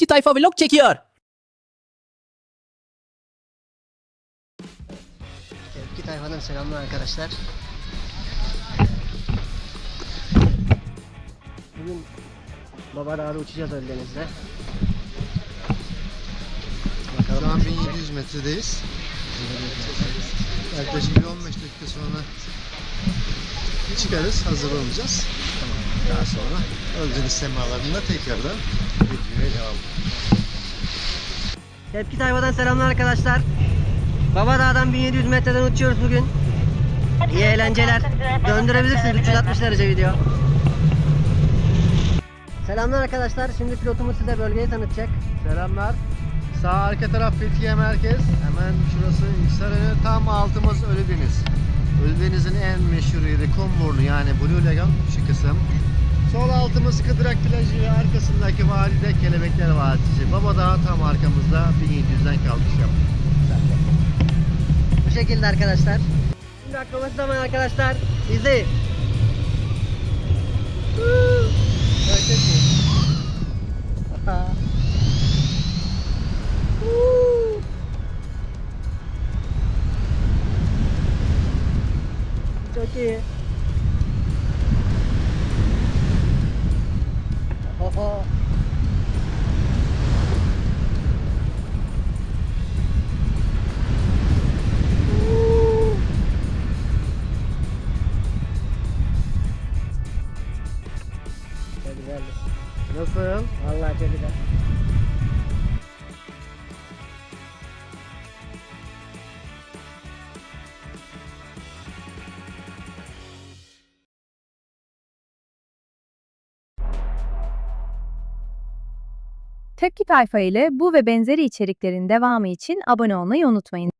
Tepki Tayfa Vlog çekiyor. Tepki tayfadan selamlar arkadaşlar. Bugün Baba Dağı'da uçacağız Öldeniz'de. Şu an 1700 metredeyiz. Yaklaşık bir 15 dakika sonra çıkarız, hazırlanacağız. Daha sonra Ölceniz semalarında tekrardan videoya devam. Tepki tayfadan selamlar arkadaşlar. Baba Dağı'dan 1700 metreden uçuyoruz bugün. İyi eğlenceler. Döndürebilirsiniz 360 derece video. Selamlar arkadaşlar. Şimdi pilotumuz size bölgeyi tanıtacak. Selamlar. Sağ arka taraf Fethiye Merkez. Hemen şurası Hisarönü. Tam altımız Ölüdeniz. Ölüdeniz'in en meşhur yeri Kumburnu yani Blue Lagoon şu kısım. Sol altımız Kıdrak plajı arkasındaki vadide Kelebekler Vadisi. Baba Dağı tam arkamızda 1700'den kalkış yaptık. Bu şekilde arkadaşlar. Şimdi akrobasi zaman arkadaşlar. İzleyin. Çok iyi. Çok güzeldi. Nasıl? Vallahi çok güzel. Tepki Tayfa ile bu ve benzeri içeriklerin devamı için abone olmayı unutmayın.